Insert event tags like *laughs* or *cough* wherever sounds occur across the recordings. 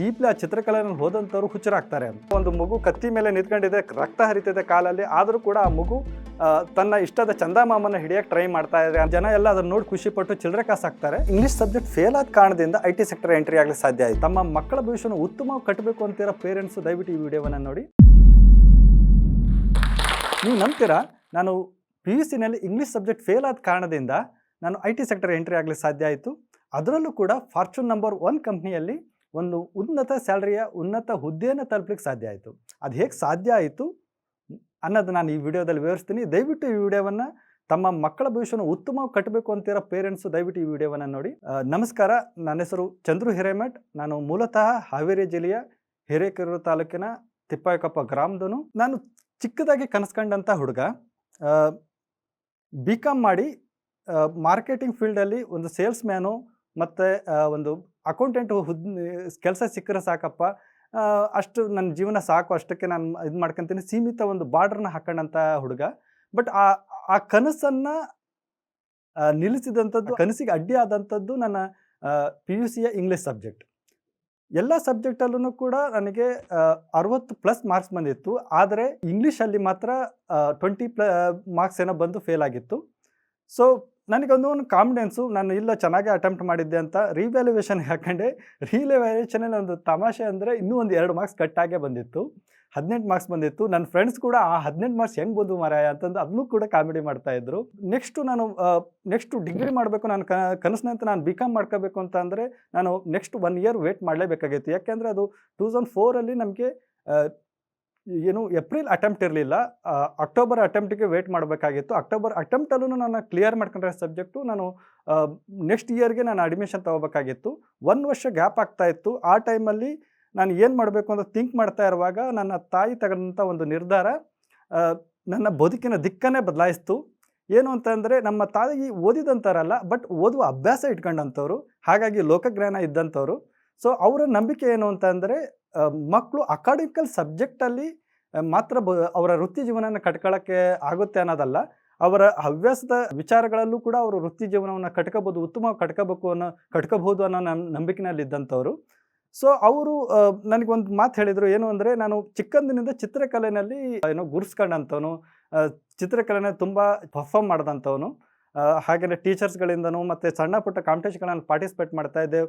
Deeply ಆ ಚಿತ್ರಕಲೆಯನ್ನು ಹೋದಂಥವ್ರು ಹುಚ್ಚರಾಗ್ತಾರೆ ಒಂದು ಮಗು ಕತ್ತಿ ಮೇಲೆ ನಿಂತ್ಕೊಂಡಿದೆ, ರಕ್ತ ಹರಿತಿದೆ ಕಾಲಲ್ಲಿ. ಆದರೂ ಕೂಡ ಆ ಮಗು ತನ್ನ ಇಷ್ಟದ ಚಂದಮಾಮನ ಹಿಡಿಯಕ್ಕೆ ಟ್ರೈ ಮಾಡ್ತಾ ಇದೆ. ಜನ ಎಲ್ಲ ಅದನ್ನು ನೋಡಿ ಖುಷಿ ಪಟ್ಟು ಚಿಲ್ಲರೆ ಕಾಸು ಹಾಕ್ತಾರೆ ಇಂಗ್ಲಿಷ್ ಸಬ್ಜೆಕ್ಟ್ ಫೇಲ್ ಆದ ಕಾರಣದಿಂದ ಐ ಟಿ ಸೆಕ್ಟರ್ ಎಂಟ್ರಿ ಆಗಲಿಕ್ಕೆ ಸಾಧ್ಯ ಆಯಿತು. ತಮ್ಮ ಮಕ್ಕಳ ಭವಿಷ್ಯನ ಉತ್ತಮವಾಗಿ ಕಟ್ಟಬೇಕು ಅಂತಿರೋ ಪೇರೆಂಟ್ಸ್ ದಯವಿಟ್ಟು ಈ ವಿಡಿಯೋವನ್ನು ನೋಡಿ. ನೀವು ನಂಬ್ತೀರಾ? ನಾನು ಪಿ ಯು ಸಿನಲ್ಲಿ ಇಂಗ್ಲೀಷ್ ಸಬ್ಜೆಕ್ಟ್ ಫೇಲ್ ಆದ ಕಾರಣದಿಂದ ನಾನು ಐ ಟಿ ಸೆಕ್ಟರ್ ಎಂಟ್ರಿ ಆಗಲಿಕ್ಕೆ ಸಾಧ್ಯ ಆಯಿತು. ಅದರಲ್ಲೂ ಕೂಡ ಫಾರ್ಚೂನ್ ನಂಬರ್ ಒನ್ ಕಂಪ್ನಿಯಲ್ಲಿ ಒಂದು ಉನ್ನತ ಸ್ಯಾಲ್ರಿಯ ಉನ್ನತ ಹುದ್ದೆಯನ್ನು ತಲುಪಲಿಕ್ಕೆ ಸಾಧ್ಯ ಆಯಿತು. ಅದು ಹೇಗೆ ಸಾಧ್ಯ ಆಯಿತು ಅನ್ನೋದು ನಾನು ಈ ವಿಡಿಯೋದಲ್ಲಿ ವಿವರಿಸ್ತೀನಿ. ದಯವಿಟ್ಟು ಈ ವಿಡಿಯೋವನ್ನು ತಮ್ಮ ಮಕ್ಕಳ ಭವಿಷ್ಯವನ್ನು ಉತ್ತಮವಾಗಿ ಕಟ್ಟಬೇಕು ಅಂತಿರೋ ಪೇರೆಂಟ್ಸು ದಯವಿಟ್ಟು ಈ ವಿಡಿಯೋವನ್ನು ನೋಡಿ. ನಮಸ್ಕಾರ. ನನ್ನ ಹೆಸರು ಚಂದ್ರು ಹಿರೇಮಠ್. ನಾನು ಮೂಲತಃ ಹಾವೇರಿ ಜಿಲ್ಲೆಯ ಹಿರೇಕೆರೂರು ತಾಲೂಕಿನ ತಿಪ್ಪಾಯಕಪ್ಪ ಗ್ರಾಮದನು ನಾನು ಚಿಕ್ಕದಾಗಿ ಕನಸ್ಕೊಂಡಂಥ ಹುಡುಗ. ಬಿ ಕಾಮ್ ಮಾಡಿ ಮಾರ್ಕೆಟಿಂಗ್ ಫೀಲ್ಡಲ್ಲಿ ಒಂದು ಸೇಲ್ಸ್ ಮ್ಯಾನು ಮತ್ತು ಒಂದು ಅಕೌಂಟೆಂಟ್ ಹುದ್, ಕೆಲಸ ಸಿಕ್ಕರೆ ಸಾಕಪ್ಪ. ಅಷ್ಟು ನನ್ನ ಜೀವನ ಸಾಕು, ಅಷ್ಟಕ್ಕೆ ನಾನು ಇದು ಮಾಡ್ಕೊತೀನಿ. ಸೀಮಿತ ಒಂದು ಬಾರ್ಡ್ರನ್ನ ಹಾಕೊಂಡಂಥ ಹುಡುಗ. ಬಟ್ ಆ ಆ ಕನಸನ್ನು ನಿಲ್ಲಿಸಿದಂಥದ್ದು, ಕನಸಿಗೆ ಅಡ್ಡಿ ಆದಂಥದ್ದು ನನ್ನ ಪಿ ಯು ಸಿಯ ಇಂಗ್ಲೀಷ್ ಸಬ್ಜೆಕ್ಟ್ ಎಲ್ಲ ಸಬ್ಜೆಕ್ಟಲ್ಲೂ ಕೂಡ ನನಗೆ ಅರವತ್ತು ಪ್ಲಸ್ ಮಾರ್ಕ್ಸ್ ಬಂದಿತ್ತು. ಆದರೆ ಇಂಗ್ಲೀಷಲ್ಲಿ ಮಾತ್ರ ಟ್ವೆಂಟಿ ಪ್ಲ ಮಾರ್ಕ್ಸ್ ಏನೋ ಬಂದು ಫೇಲ್ ಆಗಿತ್ತು. ಸೊ ನನಗೊಂದು ಒಂದು ಕಾನ್ಫಿಡೆನ್ಸು ನಾನು ಇಲ್ಲ ಚೆನ್ನಾಗೇ ಅಟೆಂಪ್ಟ್ ಮಾಡಿದ್ದೆ ಅಂತ ರಿವ್ಯಾಲ್ಯೂಯೇಷನ್ ಹಾಕೊಂಡೆ. ರೀವ್ಯಾಲ್ಯೂಯೇಷನಲ್ಲಿ ಒಂದು ತಮಾಷೆ ಅಂದರೆ ಇನ್ನೂ ಒಂದು ಎರಡು ಮಾರ್ಕ್ಸ್ ಕಟ್ಟಾಗೆ ಬಂದಿತ್ತು. ಹದಿನೆಂಟು ಮಾರ್ಕ್ಸ್ ಬಂದಿತ್ತು. ನನ್ನ ಫ್ರೆಂಡ್ಸ್ ಕೂಡ ಆ ಹದಿನೆಂಟು ಮಾರ್ಕ್ಸ್ ಹೆಂಗೆ ಬಂದು ಮಾರಾಯ ಅಂತಂದು ಅದನ್ನೂ ಕೂಡ ಕಾಮಿಡಿ ಮಾಡ್ತಾ ಇದ್ರು. ನೆಕ್ಸ್ಟು ನಾನು ನೆಕ್ಸ್ಟು ಡಿಗ್ರಿ ಮಾಡಬೇಕು ನಾನು ಕ ಕನಸಿನಂತೆ ನಾನು ಬಿ ಕಾಮ್ ಮಾಡ್ಕೋಬೇಕು ಅಂತ ಅಂದರೆ ನಾನು ನೆಕ್ಸ್ಟ್ ಒನ್ ಇಯರ್ ವೇಟ್ ಮಾಡಲೇಬೇಕಾಗಿತ್ತು ಯಾಕೆಂದರೆ ಅದು ಟೂ ತೌಸಂಡ್ ಫೋರಲ್ಲಿ ನಮಗೆ ಏನು ಏಪ್ರಿಲ್ ಅಟೆಂಪ್ಟ್ ಇರಲಿಲ್ಲ. ಅಕ್ಟೋಬರ್ ಅಟೆಂಪ್ಟಿಗೆ ವೇಟ್ ಮಾಡಬೇಕಾಗಿತ್ತು. ಅಕ್ಟೋಬರ್ ಅಟೆಂಪ್ಟಲ್ಲೂ ನಾನು ಕ್ಲಿಯರ್ ಮಾಡ್ಕೊಂಡ್ರೆ ಸಬ್ಜೆಕ್ಟು ನಾನು ನೆಕ್ಸ್ಟ್ ಇಯರ್ಗೆ ನಾನು ಅಡ್ಮಿಷನ್ ತೊಗೋಬೇಕಾಗಿತ್ತು. ಒಂದು ವರ್ಷ ಗ್ಯಾಪ್ ಆಗ್ತಾ ಇತ್ತು. ಆ ಟೈಮಲ್ಲಿ ನಾನು ಏನು ಮಾಡಬೇಕು ಅಂತ ಥಿಂಕ್ ಮಾಡ್ತಾ ಇರುವಾಗ ನನ್ನ ತಾಯಿ ತಗೊಂಡಂಥ ಒಂದು ನಿರ್ಧಾರ ನನ್ನ ಬದುಕಿನ ದಿಕ್ಕನ್ನೇ ಬದಲಾಯಿಸ್ತು. ಏನು ಅಂತಂದರೆ ನಮ್ಮ ತಾಯಿ ಓದಿದಂಥವ್ರಲ್ಲ ಬಟ್ ಓದುವ ಅಭ್ಯಾಸ ಇಟ್ಕೊಂಡಂಥವ್ರು ಹಾಗಾಗಿ ಲೋಕಜ್ಞಾನ ಇದ್ದಂಥವ್ರು ಸೊ, ಅವರ ನಂಬಿಕೆ ಏನು ಅಂತಂದರೆ ಮಕ್ಕಳು ಅಕಾಡೆಮಿಕಲ್ ಸಬ್ಜೆಕ್ಟಲ್ಲಿ ಮಾತ್ರ ಬ, ಅವರ ವೃತ್ತಿ ಜೀವನನ ಕಟ್ಕೊಳ್ಳೋಕ್ಕೆ ಆಗುತ್ತೆ ಅನ್ನೋದಲ್ಲ, ಅವರ ಹವ್ಯಾಸದ ವಿಚಾರಗಳಲ್ಲೂ ಕೂಡ ಅವರು ವೃತ್ತಿ ಜೀವನವನ್ನು ಕಟ್ಕೋಬೋದು, ಉತ್ತಮವಾಗಿ ಕಟ್ಕೋಬೇಕು ಅನ್ನೋ, ಕಟ್ಕೋಬಹುದು ಅನ್ನೋ ನಮ್ಮ ನಂಬಿಕೆನಲ್ಲಿ ಇದ್ದಂಥವ್ರು. ಸೊ, ಅವರು ನನಗೊಂದು ಮಾತು ಹೇಳಿದರು, ಏನು ಅಂದರೆ, ನಾನು ಚಿಕ್ಕಂದಿನಿಂದ ಚಿತ್ರಕಲೆಯಲ್ಲಿ ಏನೋ ಗುರ್ಸ್ಕೊಂಡಂಥವನು ಚಿತ್ರಕಲೆನ ತುಂಬ ಪರ್ಫಾರ್ಮ್ ಮಾಡಿದಂಥವನು. ಹಾಗೆಯೇ ಟೀಚರ್ಸ್ಗಳಿಂದನೂ ಮತ್ತು ಸಣ್ಣ ಪುಟ್ಟ ಕಾಂಪಿಟೇಷನ್ಗಳನ್ನು ಪಾರ್ಟಿಸಿಪೇಟ್ ಮಾಡ್ತಾ ಇದ್ದೆ,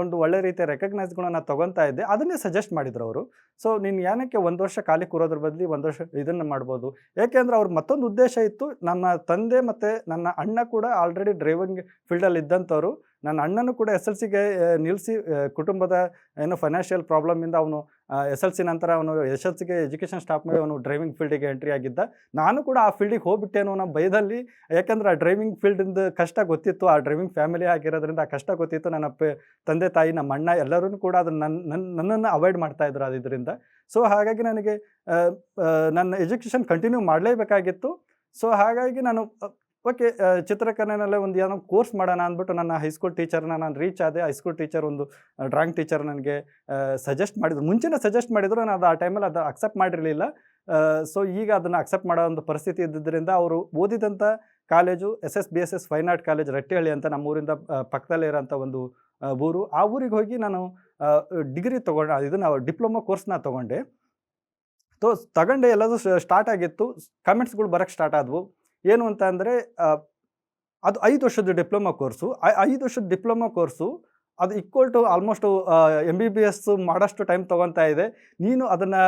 ಒಂದು ಒಳ್ಳೆ ರೀತಿಯ ರೆಕಗ್ನೈಸ್ಗಳನ್ನ ತೊಗೊತಾ ಇದ್ದೆ, ಅದನ್ನೇ ಸಜೆಸ್ಟ್ ಮಾಡಿದ್ರು ಅವರು. ಸೊ ನೀನು ಏನಕ್ಕೆ ಒಂದು ವರ್ಷ ಖಾಲಿ ಕೂರೋದ್ರ ಬದಲಿ ಒಂದು ವರ್ಷ ಇದನ್ನು ಮಾಡ್ಬೋದು? ಏಕೆಂದರೆ ಅವ್ರ ಮತ್ತೊಂದು ಉದ್ದೇಶ ಇತ್ತು ನನ್ನ ತಂದೆ ಮತ್ತು ನನ್ನ ಅಣ್ಣ ಕೂಡ ಆಲ್ರೆಡಿ ಡ್ರೈವಿಂಗ್ ಫೀಲ್ಡಲ್ಲಿ ಇದ್ದಂಥವ್ರು ನನ್ನ ಅಣ್ಣನೂ ಕೂಡ ಎಸ್ ಎಲ್ ಸಿಗೆ ನಿಲ್ಲಿಸಿ ಕುಟುಂಬದ ಏನೋ ಫೈನಾನ್ಷಿಯಲ್ ಪ್ರಾಬ್ಲಮಿಂದ ಅವನು ಎಸ್ ಎಲ್ ಸಿ ನಂತರ ಅವನು ಎಸ್ ಎಲ್ ಸಿಗೆ ಎಜುಕೇಷನ್ ಸ್ಟಾಪ್ ಮಾಡಿ ಅವನು ಡ್ರೈವಿಂಗ್ ಫೀಲ್ಡಿಗೆ ಎಂಟ್ರಿ ಆಗಿದ್ದ. ನಾನು ಕೂಡ ಆ ಫೀಲ್ಡಿಗೆ ಹೋಗ್ಬಿಟ್ಟೇನೋ ಅನ್ನೋ ಭಯದಲ್ಲಿ. ಯಾಕಂದ್ರೆ ಆ ಡ್ರೈವಿಂಗ್ ಫೀಲ್ಡಿಂದ ಕಷ್ಟ ಗೊತ್ತಿತ್ತು. ಆ ಡ್ರೈವಿಂಗ್ ಫ್ಯಾಮಿಲಿ ಆಗಿರೋದ್ರಿಂದ ಆ ಕಷ್ಟ ಗೊತ್ತಿತ್ತು. ನನ್ನ ಅಪ್ಪ ತಂದೆ ತಾಯಿ, ನಮ್ಮ ಅಣ್ಣ ಎಲ್ಲರೂ ಕೂಡ ಅದನ್ನು ನನ್ನ ನನ್ನ ನನ್ನನ್ನು ಅವಾಯ್ಡ್ ಮಾಡ್ತಾ ಇದ್ರು ಅದರಿಂದ ಸೊ ಹಾಗಾಗಿ ನನಗೆ ನನ್ನ ಎಜುಕೇಷನ್ ಕಂಟಿನ್ಯೂ ಮಾಡಲೇಬೇಕಾಗಿತ್ತು. ಸೊ ಹಾಗಾಗಿ ನಾನು ಓಕೆ ಚಿತ್ರಕಲೆನಲ್ಲೇ ಒಂದು ಏನೋ ಕೋರ್ಸ್ ಮಾಡೋಣ ಅಂದ್ಬಿಟ್ಟು ನನ್ನ ಹೈಸ್ಕೂಲ್ ಟೀಚರ್ನ ನಾನು ರೀಚ್ ಆದೆ. ಹೈಸ್ಕೂಲ್ ಟೀಚರ್ ಒಂದು ಡ್ರಾಯಿಂಗ್ ಟೀಚರ್ ನನಗೆ ಸಜೆಸ್ಟ್ ಮಾಡಿದ್ರು. ಮುಂಚೆನೇ ಸಜೆಸ್ಟ್ ಮಾಡಿದ್ರು, ನಾನು ಅದು ಆ ಟೈಮಲ್ಲಿ ಅದು ಅಕ್ಸೆಪ್ಟ್ ಮಾಡಿರಲಿಲ್ಲ. ಸೊ ಈಗ ಅದನ್ನು ಅಕ್ಸೆಪ್ಟ್ ಮಾಡೋ ಒಂದು ಪರಿಸ್ಥಿತಿ ಇದ್ದಿದ್ದರಿಂದ ಅವರು ಓದಿದಂಥ college S S B S S fine art college Rattihalli ಅಂತ ನಮ್ಮ ಊರಿಂದ ಪಕ್ಕದಲ್ಲೇ ಇರೋಂಥ ಒಂದು ಊರು. ಆ ಊರಿಗೆ ಹೋಗಿ ನಾನು ಡಿಗ್ರಿ ತೊಗೊಂಡು, ಇದನ್ನು ಡಿಪ್ಲೊಮಾ ಕೋರ್ಸ್ನ ತೊಗೊಂಡೆ. ತೋ, ತಗೊಂಡೆ ಎಲ್ಲದೂ ಸ್ಟಾರ್ಟ್ ಆಗಿತ್ತು. ಕಮೆಂಟ್ಸ್ಗಳು ಬರೋಕ್ಕೆ ಸ್ಟಾರ್ಟ್ ಆದವು. ಏನು ಅಂತ ಅಂದರೆ ಅದು ಐದು ವರ್ಷದ ಡಿಪ್ಲೊಮಾ ಕೋರ್ಸು. ಐದು ವರ್ಷದ ಡಿಪ್ಲೊಮಾ ಕೋರ್ಸು, ಅದು equal to almost M B B S ಮಾಡೋಷ್ಟು ಟೈಮ್ ತೊಗೊತಾ ಇದೆ. ನೀನು ಅದನ್ನು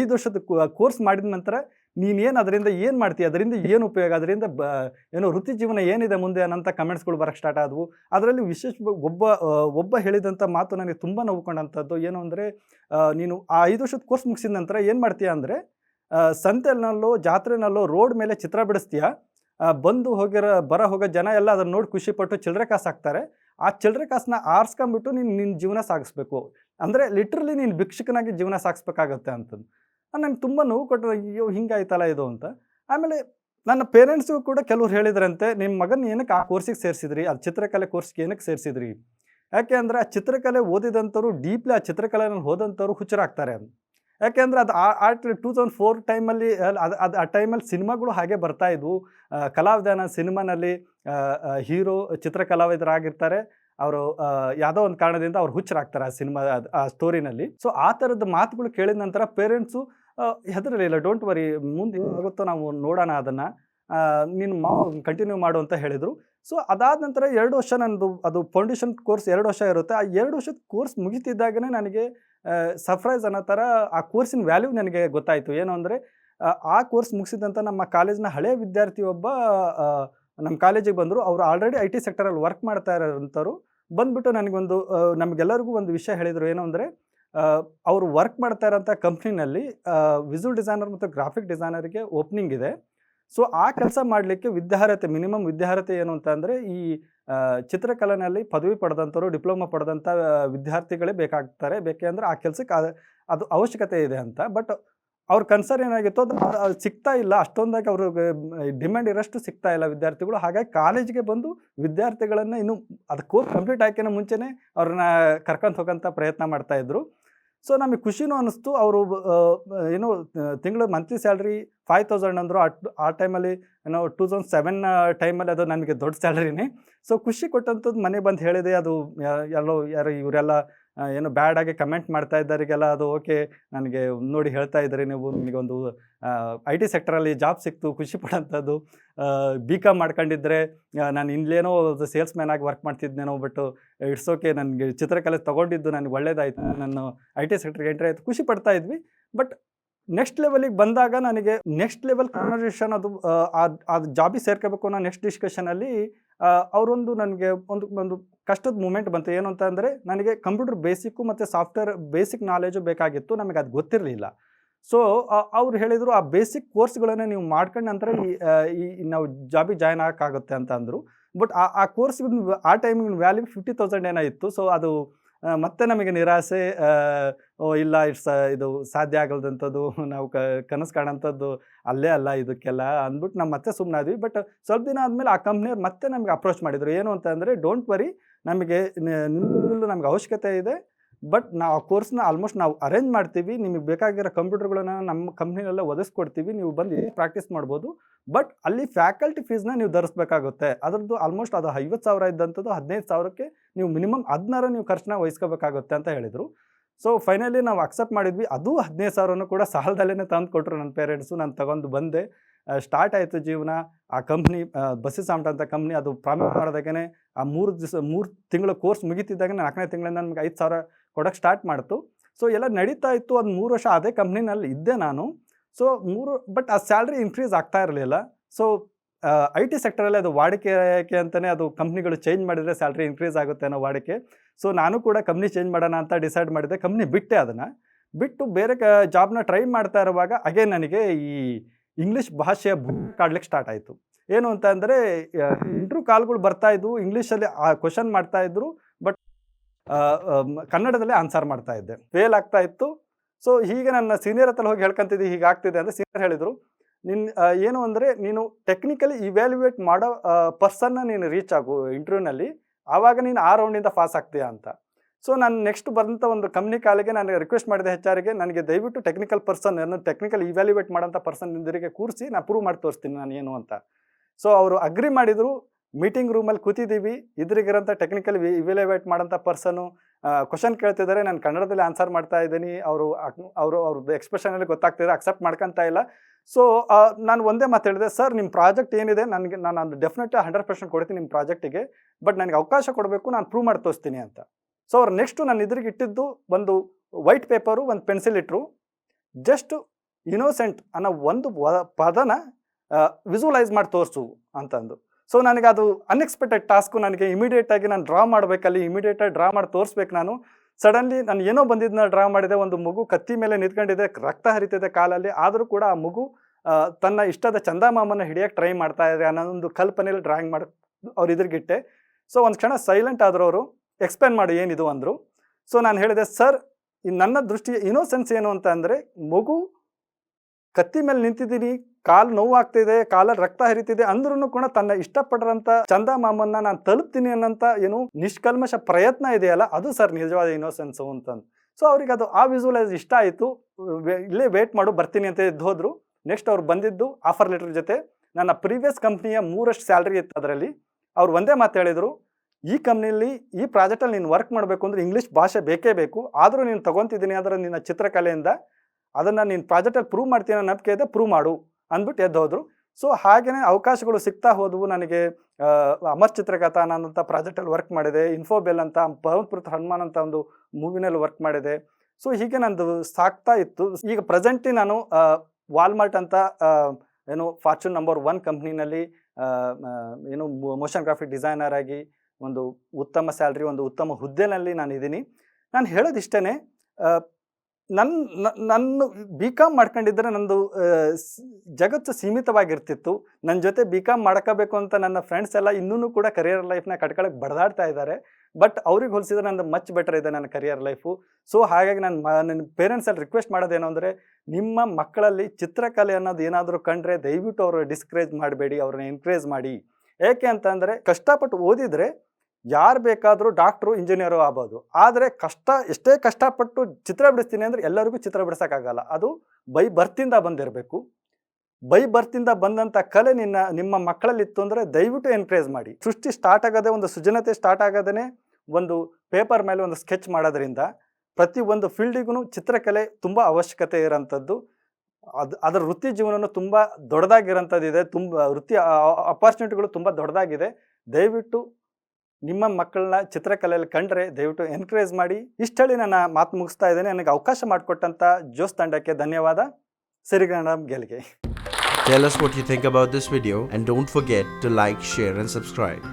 ಐದು ವರ್ಷದ ಕೋರ್ಸ್ ಮಾಡಿದ ನಂತರ ನೀನೇನು ಅದರಿಂದ ಏನು ಮಾಡ್ತೀಯ ಅದರಿಂದ ಏನು ಉಪಯೋಗ, ಅದರಿಂದ ಬ, ಏನೋ ವೃತ್ತಿ ಜೀವನ ಏನಿದೆ ಮುಂದೆ ಅನ್ನೋಂಥ ಕಮೆಂಟ್ಸ್ಗಳು ಬರೋಕ್ಕೆ ಸ್ಟಾರ್ಟ್ ಆದವು. ಅದರಲ್ಲಿ ವಿಶೇಷ ಒಬ್ಬ ಒಬ್ಬ ಹೇಳಿದಂಥ ಮಾತು ನನಗೆ ತುಂಬ ನೋವುಕೊಂಡಂಥದ್ದು ಏನು ಅಂದರೆ ನೀನು ಆ ಐದು ವರ್ಷದ ಕೋರ್ಸ್ ಮುಗಿಸಿದ ನಂತರ ಏನು ಮಾಡ್ತೀಯ ಅಂದರೆ ಸಂತೆನಲ್ಲೋ, ಜಾತ್ರೆನಲ್ಲೋ ರೋಡ್ ಮೇಲೆ ಚಿತ್ರ ಬಿಡಿಸ್ತೀಯ? ಬಂದು ಹೋಗಿರೋ, ಬರ ಹೋಗೋ ಜನ ಎಲ್ಲ ಅದನ್ನು ನೋಡಿ ಖುಷಿಪಟ್ಟು ಚಿಲ್ಲರೆ ಕಾಸು ಹಾಕ್ತಾರೆ. ಆ ಚಿಲ್ಲರೆ ಕಾಸನ್ನ ಆರಿಸ್ಕೊಂಬಿಟ್ಟು ನೀನು ನಿನ್ನ ಜೀವನ ಸಾಗಿಸ್ಬೇಕು. ಅಂದರೆ ಲಿಟ್ರಲಿ ನೀನು ಭಿಕ್ಷುಕನಾಗಿ ಜೀವನ ಸಾಗಿಸ್ಬೇಕಾಗತ್ತೆ ಅಂತಂದು. ನನಗೆ ತುಂಬ ನೋವು ಕೊಟ್ಟರೆ ಅಯ್ಯೋ, ಹಿಂಗಾಯ್ತಲ್ಲ ಇದು ಅಂತ. ಆಮೇಲೆ ನನ್ನ ಪೇರೆಂಟ್ಸ್ಗೂ ಕೂಡ ಕೆಲವ್ರು ಹೇಳಿದ್ರಂತೆ ನಿಮ್ಮ ಮಗನ ಏನಕ್ಕೆ ಆ ಕೋರ್ಸಿಗೆ ಸೇರಿಸಿದ್ರಿ? ಅದು ಚಿತ್ರಕಲೆ ಕೋರ್ಸ್ಗೆ ಏನಕ್ಕೆ ಸೇರಿಸಿದ್ರಿ? ಯಾಕೆ ಅಂದರೆ, ಆ ಚಿತ್ರಕಲೆ ಓದಿದಂಥವ್ರು ಡೀಪ್ಲಿ ಆ ಚಿತ್ರಕಲೆನಲ್ಲಿ ಹೋದಂಥವ್ರು ಹುಚ್ಚರಾಗ್ತಾರೆ ಯಾಕೆಂದ್ರೆ ಅದು ಆ ಟೂ ತೌಸಂಡ್ ಫೋರ್ ಟೈಮಲ್ಲಿ ಅದು ಆ ಟೈಮಲ್ಲಿ ಸಿನಿಮಾಗಳು ಹಾಗೆ ಬರ್ತಾ ಇದ್ವು. ಕಲಾವಿದನ ಸಿನಿಮಾನಲ್ಲಿ ಹೀರೋ, ಚಿತ್ರಕಲಾವಿದರಾಗಿರ್ತಾರೆ. ಅವರು ಯಾವುದೋ ಒಂದು ಕಾರಣದಿಂದ ಅವ್ರು ಹುಚ್ಚರಾಗ್ತಾರೆ ಆ ಸಿನಿಮಾ ಆ ಸ್ಟೋರಿನಲ್ಲಿ ಸೊ ಆ ಥರದ ಮಾತುಗಳು ಕೇಳಿದ ನಂತರ ಪೇರೆಂಟ್ಸು ಹೆದರಲಿಲ್ಲ ಡೋಂಟ್ ವರಿ ಮುಂದೆ ಏನಾಗುತ್ತೋ ನಾವು ನೋಡೋಣ ಅದನ್ನು. ನೀನು ಮಾ ಕಂಟಿನ್ಯೂ ಮಾಡು ಅಂತ ಹೇಳಿದರು. ಸೊ ಅದಾದ ನಂತರ ಎರಡು ವರ್ಷ ನನ್ನದು ಅದು ಫೌಂಡೇಶನ್ ಕೋರ್ಸ್ ಎರಡು ವರ್ಷ ಇರುತ್ತೆ. ಆ ಎರಡು ವರ್ಷದ ಕೋರ್ಸ್ ಮುಗಿತಿದ್ದಾಗನೇ ನನಗೆ ಸರ್ಪ್ರೈಸ್ ಅನ್ನೋ ಥರ ಆ ಕೋರ್ಸಿನ ವ್ಯಾಲ್ಯೂ ನನಗೆ ಗೊತ್ತಾಯಿತು. ಏನು ಅಂದರೆ, ಆ ಕೋರ್ಸ್ ಮುಗಿಸಿದಂಥ ನಮ್ಮ ಕಾಲೇಜಿನ ಹಳೆಯ ವಿದ್ಯಾರ್ಥಿ ಒಬ್ಬ ನಮ್ಮ ಕಾಲೇಜಿಗೆ ಬಂದರು. ಅವರು ಆಲ್ರೆಡಿ ಐ ಟಿ ಸೆಕ್ಟರಲ್ಲಿ ವರ್ಕ್ ಮಾಡ್ತಾ ಇರೋಂಥವ್ರು ಬಂದ್ಬಿಟ್ಟು ನನಗೊಂದು ನಮಗೆಲ್ಲರಿಗೂ ಒಂದು ವಿಷಯ ಹೇಳಿದರು. ಏನು ಅಂದರೆ ಅವರು ವರ್ಕ್ ಮಾಡ್ತಾ ಇರೋಂಥ ಕಂಪ್ನಿನಲ್ಲಿ ವಿಸುವಲ್ ಡಿಸೈನರ್ ಮತ್ತು ಗ್ರಾಫಿಕ್ ಡಿಸೈನರಿಗೆ ಓಪನಿಂಗ್ ಇದೆ. ಸೊ, ಆ ಕೆಲಸ ಮಾಡಲಿಕ್ಕೆ ವಿದ್ಯಾರ್ಹತೆ, ಮಿನಿಮಮ್ ವಿದ್ಯಾರ್ಹತೆ ಏನು ಅಂತ ಅಂದರೆ, ಈ ಚಿತ್ರಕಲೆಯಲ್ಲಿ ಪದವಿ ಪಡೆದಂಥವ್ರು, ಡಿಪ್ಲೊಮಾ ಪಡೆದಂಥ ವಿದ್ಯಾರ್ಥಿಗಳೇ ಬೇಕಾಗ್ತಾರೆ. ಬೇಕೆಂದ್ರೆ ಆ ಕೆಲಸಕ್ಕೆ ಅದು ಅವಶ್ಯಕತೆ ಇದೆ ಅಂತ. ಬಟ್ ಅವ್ರ ಕನ್ಸರ್ನ್ ಏನಾಗಿತ್ತು ಅದು ಸಿಗ್ತಾ ಇಲ್ಲ. ಅಷ್ಟೊಂದಾಗಿ ಅವರು ಡಿಮ್ಯಾಂಡ್ ಇರೋಷ್ಟು ಸಿಗ್ತಾ ಇಲ್ಲ ವಿದ್ಯಾರ್ಥಿಗಳು. ಹಾಗಾಗಿ ಕಾಲೇಜಿಗೆ ಬಂದು ವಿದ್ಯಾರ್ಥಿಗಳನ್ನು ಇನ್ನು ಅದು ಕೋರ್ಸ್ ಕಂಪ್ಲೀಟ್ ಆಯ್ಕೆನ ಮುಂಚೆನೇ ಅವ್ರನ್ನ ಕರ್ಕೊಂಡು ಹೋಗೋಂಥ ಪ್ರಯತ್ನ ಮಾಡ್ತಾ ಇದ್ರು. ಸೊ ನಮಗೆ ಖುಷಿನೂ ಅನ್ನಿಸ್ತು ಅವರು ಏನು ತಿಂಗಳ ಮಂತ್ಲಿ ಸ್ಯಾಲ್ರಿ ಫೈವ್ ತೌಸಂಡ್ ಅಂದರು. ಆ ಟೈಮಲ್ಲಿ ಏನೋ ಟೂ ತೌಸಂಡ್ ಸೆವೆನ್ ಟೈಮಲ್ಲಿ ಅದು ನನಗೆ ದೊಡ್ಡ ಸ್ಯಾಲ್ರಿನೇ ಸೊ ಖುಷಿ ಕೊಟ್ಟಂಥದ್ದು ಮನೆ ಬಂದು ಹೇಳಿದೆ. ಅದು ಎಲ್ಲೋ ಯಾರು ಇವರೆಲ್ಲ ಆ, ಏನು ಬ್ಯಾಡ್ ಆಗಿ ಕಮೆಂಟ್ ಮಾಡ್ತಾ ಇದ್ದವರಿಗೆಲ್ಲ ಅದು ಓಕೆ ನನಗೆ ನೋಡಿ ಹೇಳ್ತಾ ಇದ್ದಾರೆ ನೀವು ನಿಮಗೊಂದು ಐ ಟಿ ಸೆಕ್ಟರಲ್ಲಿ ಜಾಬ್ ಸಿಕ್ತು, ಖುಷಿ ಪಡೋಂಥದ್ದು. ಬಿ ಕಾಮ್ ಮಾಡ್ಕೊಂಡಿದ್ರೆ ನಾನು ಇಲ್ಲೇನೋ ಸೇಲ್ಸ್ ಮ್ಯಾನ್ ಆಗಿ ವರ್ಕ್ ಮಾಡ್ತಿದ್ದೇನೋ ಬಟ್ ಇಟ್ಸ್ ಓಕೆ ನನಗೆ ಚಿತ್ರಕಲೆ ತೊಗೊಂಡಿದ್ದು ನನಗೆ ಒಳ್ಳೇದಾಯಿತು. ನಾನು ಐ ಟಿ ಸೆಕ್ಟರ್ಗೆ ಎಂಟ್ರಿ ಆಯಿತು. ಖುಷಿ ಪಡ್ತಾ ಇದ್ವಿ. ಬಟ್ ನೆಕ್ಸ್ಟ್ ಲೆವೆಲಿಗೆ ಬಂದಾಗ ನನಗೆ ನೆಕ್ಸ್ಟ್ ಲೆವೆಲ್ ಕಾನ್ವರ್ಸೇಷನ್ ಅದು, ಆ ಜಾಬಿಗೆ ಸೇರ್ಕೋಬೇಕು ಅನ್ನೋ ನೆಕ್ಸ್ಟ್ ಡಿಸ್ಕಷನಲ್ಲಿ ಅವರೊಂದು ನನಗೆ ಒಂದು ಒಂದು ಕಷ್ಟದ ಮೂಮೆಂಟ್ ಬಂತು. ಏನು ಅಂತ ಅಂದರೆ, ನನಗೆ ಕಂಪ್ಯೂಟರ್ ಬೇಸಿಕ್ಕು ಮತ್ತು ಸಾಫ್ಟ್ವೇರ್ ಬೇಸಿಕ್ ನಾಲೆಜು ಬೇಕಾಗಿತ್ತು. ನಮಗೆ ಅದು ಗೊತ್ತಿರಲಿಲ್ಲ. ಸೊ ಅವ್ರು ಹೇಳಿದರು, ಆ ಬೇಸಿಕ್ ಕೋರ್ಸ್ಗಳನ್ನು ನೀವು ಮಾಡ್ಕೊಂಡು ನಂತರ ಈ ನಾವು ಜಾಬಿಗೆ ಜಾಯ್ನ್ ಆಗೋಕ್ಕಾಗುತ್ತೆ ಅಂತ ಅಂದರು. ಬಟ್ ಆ ಆ ಕೋರ್ಸ್ ಆ ಟೈಮಿಗೆ ವ್ಯಾಲ್ಯೂ ಫಿಫ್ಟಿ ತೌಸಂಡ್ ಏನೋ ಇತ್ತು. ಸೊ ಅದು ಮತ್ತೆ ನಮಗೆ ನಿರಾಸೆ ಓ, ಇಲ್ಲ, ಇಟ್ಸ್ ಇದು ಸಾಧ್ಯ ಆಗಲ್ದಂಥದ್ದು, *laughs* ನಾವು ಕ, ಕನಸು ಕಾಣೋಂಥದ್ದು ಅಲ್ಲೇ ಅಲ್ಲ ಇದಕ್ಕೆಲ್ಲ ಅಂದ್ಬಿಟ್ಟು ನಾವು ಮತ್ತೆ ಸುಮ್ಮನಾದ್ವಿ ಬಟ್ ಸ್ವಲ್ಪ ದಿನ ಆದಮೇಲೆ ಆ ಕಂಪ್ನಿಯವ್ರು ಮತ್ತೆ ನಮಗೆ ಅಪ್ರೋಚ್ ಮಾಡಿದರು. ಏನು ಅಂತ ಅಂದರೆ ಡೋಂಟ್ ವರಿ ನಮಗೆ ನಿಮ್ಮ ನಮ್ಗೆ ಅವಶ್ಯಕತೆ ಇದೆ. ಬಟ್ ನಾವು ಆ ಕೋರ್ಸ್ನ ಆಲ್ಮೋಸ್ಟ್ ನಾವು ಅರೇಂಜ್ ಮಾಡ್ತೀವಿ. ನಿಮಗೆ ಬೇಕಾಗಿರೋ ಕಂಪ್ಯೂಟರ್ಗಳನ್ನ ನಮ್ಮ ಕಂಪ್ನಿಲೆಲ್ಲ ಒದಗಿಸ್ಕೊಡ್ತೀವಿ. ನೀವು ಬಂದು ಪ್ರಾಕ್ಟೀಸ್ ಮಾಡ್ಬೋದು. ಬಟ್ ಅಲ್ಲಿ ಫ್ಯಾಕಲ್ಟಿ ಫೀಸ್ನ ನೀವು ಧರಿಸ್ಬೇಕಾಗುತ್ತೆ. ಅದರದ್ದು ಆಲ್ಮೋಸ್ಟ್ ಅದು ಐವತ್ತು ಸಾವಿರ ಇದ್ದಂಥದ್ದು ಹದಿನೈದು ಸಾವಿರಕ್ಕೆ ನೀವು ಮಿನಿಮಮ್ ಹದಿನಾರು ನೀವು ಖರ್ಚನ್ನ ವಹಿಸ್ಕೋಬೇಕಾಗುತ್ತೆ ಅಂತ ಹೇಳಿದರು. ಸೊ ಫೈನಲಿ ನಾವು ಅಕ್ಸೆಪ್ಟ್ ಮಾಡಿದ್ವಿ. ಅದು ಹದಿನೈದು ಸಾವಿರನೂ ಕೂಡ ಸಾಲದಲ್ಲೇ ತಂದು ಕೊಟ್ಟರು ನನ್ನ ಪೇರೆಂಟ್ಸು ನಾನು ತಗೊಂಡು ಬಂದೆ. ಸ್ಟಾರ್ಟ್ ಆಯಿತು ಜೀವನ. ಆ ಕಂಪ್ನಿ ಬಸ್ಸಿ ಆಮ್ಟ್ ಅಂತ ಕಂಪ್ನಿ ಅದು ಪ್ರಾರಂಭ ಮಾಡಿದಾಗೇ ಆ ಮೂರು ದಿವಸ, ಮೂರು ತಿಂಗಳ ಕೋರ್ಸ್ ಮುಗಿತಿದ್ದಾಗ ನಾಲ್ಕನೇ ತಿಂಗಳಿಂದ ನಮ್ಗೆ ಐದು ಸಾವಿರ ಕೊಡೋಕ್ಕೆ ಸ್ಟಾರ್ಟ್ ಮಾಡ್ತು. ಸೊ ಎಲ್ಲ ನಡೀತಾ ಇತ್ತು. ಅದು ಮೂರು ವರ್ಷ ಅದೇ ಕಂಪ್ನಿನಲ್ಲಿ ಇದ್ದೆ ನಾನು. ಸೊ ಮೂರು ಬಟ್ ಆ ಸ್ಯಾಲ್ರಿ ಇನ್ಕ್ರೀಸ್ ಆಗ್ತಾ ಇರಲಿಲ್ಲ. ಸೊ ಐ ಟಿ ಸೆಕ್ಟರಲ್ಲಿ ಅದು ವಾಡಿಕೆ ಅಂತಲೇ ಅದು ಕಂಪ್ನಿಗಳು ಚೇಂಜ್ ಮಾಡಿದರೆ ಸ್ಯಾಲ್ರಿ ಇನ್ಕ್ರೀಸ್ ಆಗುತ್ತೆ ಅನ್ನೋ ವಾಡಿಕೆ. ಸೊ ನಾನು ಕೂಡ ಕಂಪ್ನಿ ಚೇಂಜ್ ಮಾಡೋಣ ಅಂತ ಡಿಸೈಡ್ ಮಾಡಿದೆ. ಕಂಪ್ನಿ ಬಿಟ್ಟೆ ಅದನ್ನು. ಬಿಟ್ಟು ಬೇರೆ ಕ ಜಾಬ್ನ ಟ್ರೈ ಮಾಡ್ತಾ ಇರುವಾಗ ಅಗೇನ್ ನನಗೆ ಈ ಇಂಗ್ಲೀಷ್ ಭಾಷೆಯ ಕಾಡ್ಲಿಕ್ಕೆ ಸ್ಟಾರ್ಟ್ ಆಯಿತು. ಏನು ಅಂತ ಅಂದರೆ ಇಂಟ್ರೂ ಕಾಲ್ಗಳು ಬರ್ತಾ ಇದ್ವು. ಇಂಗ್ಲೀಷಲ್ಲಿ ಆ ಕ್ವಶನ್ ಮಾಡ್ತಾ ಇದ್ರು. ಬಟ್ ಕನ್ನಡದಲ್ಲೇ ಆನ್ಸರ್ ಮಾಡ್ತಾ ಇದ್ದೆ. ಫೇಲ್ ಆಗ್ತಾ ಇತ್ತು. ಸೊ ಹೀಗೆ ನನ್ನ ಸೀನಿಯರ್ ಹತ್ರ ಹೋಗಿ ಹೇಳ್ಕೊಂತಿದ್ದೆ, ಹೀಗೆ ಆಗ್ತಿದೆ ಅಂತ ಸೀನಿಯರ್ ಹೇಳಿದರು. ನಿನ್ನ ಏನು ಅಂದರೆ ನೀನು ಟೆಕ್ನಿಕಲಿ ಇವ್ಯಾಲ್ಯುವೇಟ್ ಮಾಡೋ ಪರ್ಸನ್ನ ನೀನು ರೀಚ್ ಆಗು ಇಂಟರ್ವ್ಯೂನಲ್ಲಿ ಆವಾಗ ನೀನು ಆ ರೌಂಡಿಂದ ಪಾಸ್ ಆಗ್ತೀಯಾ ಅಂತ. ಸೊ ನಾನು ನೆಕ್ಸ್ಟ್ ಬಂದಂಥ ಒಂದು ಕಂಪ್ನಿ ಕಾಲಿಗೆ ನಾನು ರಿಕ್ವೆಸ್ಟ್ ಮಾಡಿದೆ ಹೆಚ್ಚಾರಿಗೆ ನನಗೆ ದಯವಿಟ್ಟು ಟೆಕ್ನಿಕಲ್ ಪರ್ಸನ್ ಅನ್ನು ಟೆಕ್ನಿಕಲ್ ಇವ್ಯಾಲ್ಯುವೇಟ್ ಮಾಡೋಂಥ ಪರ್ಸನ್ ಎದುರಿಗೆ ಕೂರಿಸಿ ನಾನು ಪ್ರೂವ್ ಮಾಡಿ ತೋರಿಸ್ತೀನಿ ನಾನು ಏನು ಅಂತ. ಸೊ ಅವರು ಅಗ್ರಿ ಮಾಡಿದರು. ಮೀಟಿಂಗ್ ರೂಮಲ್ಲಿ ಕೂತಿದ್ದೀವಿ. ಇದ್ರಿಗಿರೋಂಥ ಟೆಕ್ನಿಕಲ್ ಇವ್ಯಾಲ್ಯುಯೇಟ್ ಮಾಡೋಂಥ ಪರ್ಸನು ಕ್ವಶನ್ ಕೇಳ್ತಿದ್ದಾರೆ. ನಾನು ಕನ್ನಡದಲ್ಲಿ ಆನ್ಸರ್ ಮಾಡ್ತಾ ಇದ್ದೀನಿ. ಅವರು ಅವರು ಅವ್ರದ್ದು ಎಕ್ಸ್ಪ್ರೆಷನಲ್ಲಿ ಗೊತ್ತಾಗ್ತಿದೆ. ಅಕ್ಸೆಪ್ಟ್ ಮಾಡ್ಕೊತಾ ಇಲ್ಲ. ಸೊ ನಾನು ಒಂದೇ ಮಾತು ಹೇಳಿದೆ ಸರ್ ನಿಮ್ಮ ಪ್ರಾಜೆಕ್ಟ್ ಏನಿದೆ? ನನಗೆ, ನಾನು ಅದು ಡೆಫಿನೆಟ್ ಹಂಡ್ರೆಡ್ ಪರ್ಸೆಂಟ್ ಕೊಡ್ತೀನಿ ನಿಮ್ಮ ಪ್ರಾಜೆಕ್ಟಿಗೆ ಬಟ್ ನನಗೆ ಅವಕಾಶ ಕೊಡಬೇಕು. ನಾನು ಪ್ರೂವ್ ಮಾಡಿ ತೋರಿಸ್ತೀನಿ ಅಂತ. ಸೊ ಅವ್ರು ನೆಕ್ಸ್ಟು ನಾನು ಇದ್ರಿಗೆ ಇಟ್ಟಿದ್ದು ಒಂದು ವೈಟ್ ಪೇಪರು ಒಂದು ಪೆನ್ಸಿಲ್ ಇಟ್ಟರು ಜಸ್ಟ್ ಇನೋಸೆಂಟ್ ಅನ್ನೋ ಒಂದು ಪದನ ವಿಸುವಲೈಸ್ ಮಾಡಿ ತೋರಿಸು ಅಂತಂದು. ಸೊ ನನಗೆ ಅದು ಅನ್ಎಕ್ಸ್ಪೆಕ್ಟೆಡ್ ಟಾಸ್ಕು ನನಗೆ ಇಮಿಡಿಯೇಟಾಗಿ ನಾನು ಡ್ರಾ ಮಾಡಬೇಕಲ್ಲಿ ಇಮಿಡಿಯೇಟಾಗಿ ಡ್ರಾ ಮಾಡಿ ತೋರಿಸ್ಬೇಕು ನಾನು. ಸಡನ್ಲಿ ನಾನು ಏನೋ ಬಂದಿದ್ದನ್ನ ಡ್ರಾ ಮಾಡಿದೆ. ಒಂದು ಮಗು ಕತ್ತಿ ಮೇಲೆ ನಿಂತ್ಕೊಂಡಿದೆ. ರಕ್ತ ಹರಿತಿದೆ ಕಾಲಲ್ಲಿ. ಆದರೂ ಕೂಡ ಆ ಮಗು ತನ್ನ ಇಷ್ಟದ ಚಂದಮಾಮನ ಹಿಡಿಯೋಕ್ಕೆ ಟ್ರೈ ಮಾಡ್ತಾ ಇದೆ ಅನ್ನೋ ಒಂದು ಕಲ್ಪನೆಯಲ್ಲಿ ಡ್ರಾಯಿಂಗ್ ಮಾಡಿ, ಅವ್ರು ಇದ್ರಿಗಿಟ್ಟೆ ಸೊ ಒಂದು ಕ್ಷಣ ಸೈಲೆಂಟ್ ಆದರೂ ಅವರು ಎಕ್ಸ್ಪ್ಲೇನ್ ಮಾಡಿ, ಏನಿದು? ಅಂದರು. ಸೊ ನಾನು ಹೇಳಿದೆ ಸರ್ ನನ್ನ ದೃಷ್ಟಿ ಇನೋಸೆನ್ಸ್ ಏನು ಅಂತ ಅಂದರೆ, ಮಗು ಕತ್ತಿ ಮೇಲೆ ನಿಂತಿದ್ದೀನಿ, ಕಾಲು ನೋವಾಗ್ತಿದೆ, ಕಾಲಲ್ಲಿ ರಕ್ತ ಹರಿತಿದೆ ಅಂದ್ರೂ ಕೂಡ ತನ್ನ ಇಷ್ಟಪಡರಂತ ಚಂದ ಮಾಮನ್ನ ನಾನು ತಲುಪ್ತೀನಿ ಅನ್ನೋಂಥ ಏನು ನಿಷ್ಕಲ್ಮಶ ಪ್ರಯತ್ನ ಇದೆಯಲ್ಲ, ಅದು ಸರ್ ನಿಜವಾದ ಇನ್ನೋಸೆನ್ಸ್ ಅಂತಂದು. ಸೊ ಅವ್ರಿಗೆ ಅದು ಆ ವಿಜುವಲೈಸ್ ಇಷ್ಟ ಆಯಿತು. ಇಲ್ಲೇ ವೇಟ್ ಮಾಡು, ಬರ್ತೀನಿ ಅಂತ ಹೋದ್ರು. ನೆಕ್ಸ್ಟ್ ಅವ್ರು ಬಂದಿದ್ದು ಆಫರ್ ಲೆಟರ್ ಜೊತೆ. ನನ್ನ ಪ್ರೀವಿಯಸ್ ಕಂಪ್ನಿಯ ಮೂರಷ್ಟು ಸ್ಯಾಲ್ರಿ ಇತ್ತು ಅದರಲ್ಲಿ. ಅವ್ರು ಒಂದೇ ಮಾತು ಹೇಳಿದರು, ಈ ಕಂಪ್ನಿಯಲ್ಲಿ ಈ ಪ್ರಾಜೆಕ್ಟಲ್ಲಿ ನೀನು ವರ್ಕ್ ಮಾಡಬೇಕು ಅಂದರೆ ಇಂಗ್ಲೀಷ್ ಭಾಷೆ ಬೇಕೇ ಬೇಕು. ಆದರೂ ನೀನು ತಗೊತಿದ್ದೀನಿ ಅಂದರೆ ನಿನ್ನ ಚಿತ್ರಕಲೆಯಿಂದ ಅದನ್ನು ನೀನು ಪ್ರಾಜೆಕ್ಟಲ್ಲಿ ಪ್ರೂವ್ ಮಾಡ್ತೀನಿ ನಂಬಿಕೆ ಇದೆ ಪ್ರೂವ್ ಮಾಡು ಅಂದ್ಬಿಟ್ಟು ಎದ್ದು ಹೋದರು. ಸೊ ಹಾಗೆಯೇ ಅವಕಾಶಗಳು ಸಿಗ್ತಾ ಹೋದವು ನನಗೆ. ಅಮರ್ ಚಿತ್ರಕಥಾನ ಅಂತ ಪ್ರಾಜೆಕ್ಟಲ್ಲಿ ವರ್ಕ್ ಮಾಡಿದೆ. ಇನ್ಫೋಬೆಲ್ ಅಂತ ಪವನ್ಪೃತ ಹನುಮಾನ್ ಅಂತ ಒಂದು ಮೂವಿನಲ್ಲಿ ವರ್ಕ್ ಮಾಡಿದೆ. ಸೊ ಹೀಗೆ ನಂದು ಸಾಕ್ತಾ ಇತ್ತು. ಈಗ ಪ್ರೆಸೆಂಟ್ಲಿ ನಾನು ವಾಲ್ಮಾರ್ಟ್ ಅಂತ ಏನು ಫಾರ್ಚೂನ್ ನಂಬರ್ ಒನ್ ಕಂಪ್ನಿನಲ್ಲಿ ಏನು ಮೋಷನ್ ಗ್ರಾಫಿಕ್ ಡಿಸೈನರ್ ಆಗಿ ಒಂದು ಉತ್ತಮ ಸ್ಯಾಲ್ರಿ ಒಂದು ಉತ್ತಮ ಹುದ್ದೆನಲ್ಲಿ ನಾನು ಇದ್ದೀನಿ ನಾನು ಹೇಳೋದು ಇಷ್ಟೇ ನನ್ನ ನನ್ನ ಬಿ ಕಾಮ್ ಮಾಡ್ಕೊಂಡಿದ್ರೆ ನಂದು ಜಗತ್ತು ಸೀಮಿತವಾಗಿರ್ತಿತ್ತು. ನನ್ನ ಜೊತೆ ಬಿ ಕಾಮ್ ಮಾಡ್ಕೋಬೇಕು ಅಂತ ನನ್ನ ಫ್ರೆಂಡ್ಸ್ ಎಲ್ಲ ಇನ್ನೂ ಕೂಡ ಕರಿಯರ್ ಲೈಫ್ನ ಕಟ್ಕೊಳಕ್ಕೆ ಬಡದಾಡ್ತಾ ಇದ್ದಾರೆ ಬಟ್ ಅವ್ರಿಗೆ ಹೋಲಿಸಿದ್ರೆ ನಂದು ಮಚ್ ಬೆಟರ್ ಇದೆ ನನ್ನ ಕರಿಯರ್ ಲೈಫು ಸೊ ಹಾಗಾಗಿ ನಾನು ನನ್ನ ಪೇರೆಂಟ್ಸಲ್ಲಿ ರಿಕ್ವೆಸ್ಟ್ ಮಾಡೋದೇನು ಅಂದರೆ, ನಿಮ್ಮ ಮಕ್ಕಳಲ್ಲಿ ಚಿತ್ರಕಲೆ ಅನ್ನೋದು ಏನಾದರೂ ಕಂಡ್ರೆ ದಯವಿಟ್ಟು ಅವರು ಡಿಸ್ಕರೇಜ್ ಮಾಡಬೇಡಿ, ಅವ್ರನ್ನ ಎನ್ಕರೇಜ್ ಮಾಡಿ. ಏಕೆ ಅಂತಂದರೆ ಕಷ್ಟಪಟ್ಟು ಓದಿದರೆ ಯಾರು ಬೇಕಾದರೂ ಡಾಕ್ಟ್ರು, ಇಂಜಿನಿಯರು ಆಗ್ಬೋದು. ಆದರೆ ಕಷ್ಟ, ಎಷ್ಟೇ ಕಷ್ಟಪಟ್ಟು ಚಿತ್ರ ಬಿಡಿಸ್ತೀನಿ ಅಂದರೆ ಎಲ್ಲರಿಗೂ ಚಿತ್ರ ಬಿಡಿಸೋಕ್ಕಾಗಲ್ಲ. ಅದು ಬೈ ಬರ್ತಿಂದ ಬಂದಿರಬೇಕು. ಬೈ ಬರ್ತಿಂದ ಬಂದಂಥ ಕಲೆ ನಿನ್ನ, ನಿಮ್ಮ ಮಕ್ಕಳಲ್ಲಿ ಇತ್ತು ಅಂದರೆ ದಯವಿಟ್ಟು ಎನ್ಕರೇಜ್ ಮಾಡಿ. ಸೃಷ್ಟಿ ಸ್ಟಾರ್ಟ್ ಆಗೋದೇ, ಒಂದು ಸೃಜನತೆ ಸ್ಟಾರ್ಟ್ ಆಗೋದೇ ಒಂದು ಪೇಪರ್ ಮೇಲೆ ಒಂದು ಸ್ಕೆಚ್ ಮಾಡೋದ್ರಿಂದ ಪ್ರತಿ ಒಂದು ಫೀಲ್ಡಿಗೂ ಚಿತ್ರಕಲೆ ತುಂಬ ಅವಶ್ಯಕತೆ ಇರೋಂಥದ್ದು. ಅದು, ಅದರ ವೃತ್ತಿ ಜೀವನನೂ ತುಂಬ ದೊಡ್ಡದಾಗಿರೋಂಥದ್ದಿದೆ. ತುಂಬ ವೃತ್ತಿ ಅಪಾರ್ಚುನಿಟಿಗಳು ತುಂಬ ದೊಡ್ಡದಾಗಿದೆ. ದಯವಿಟ್ಟು ನಿಮ್ಮ ಮಕ್ಕಳನ್ನ ಚಿತ್ರಕಲೆಯಲ್ಲಿ ಕಂಡ್ರೆ ದಯವಿಟ್ಟು ಎನ್ಕರೇಜ್ ಮಾಡಿ. ಇಷ್ಟ ಹೇಳಿ ನನ್ನ ಮಾತು ಮುಗಿಸ್ತಾ ಇದ್ದೇನೆ. ನನಗೆ ಅವಕಾಶ ಮಾಡಿಕೊಟ್ಟಂಥ ಜೋಸ್ ತಂಡಕ್ಕೆ ಧನ್ಯವಾದ. ಸಿರಿಗನ್ನಡ ಗೆಲ್ಗೆ Tell us what you think about this video and don't forget to like, share and subscribe.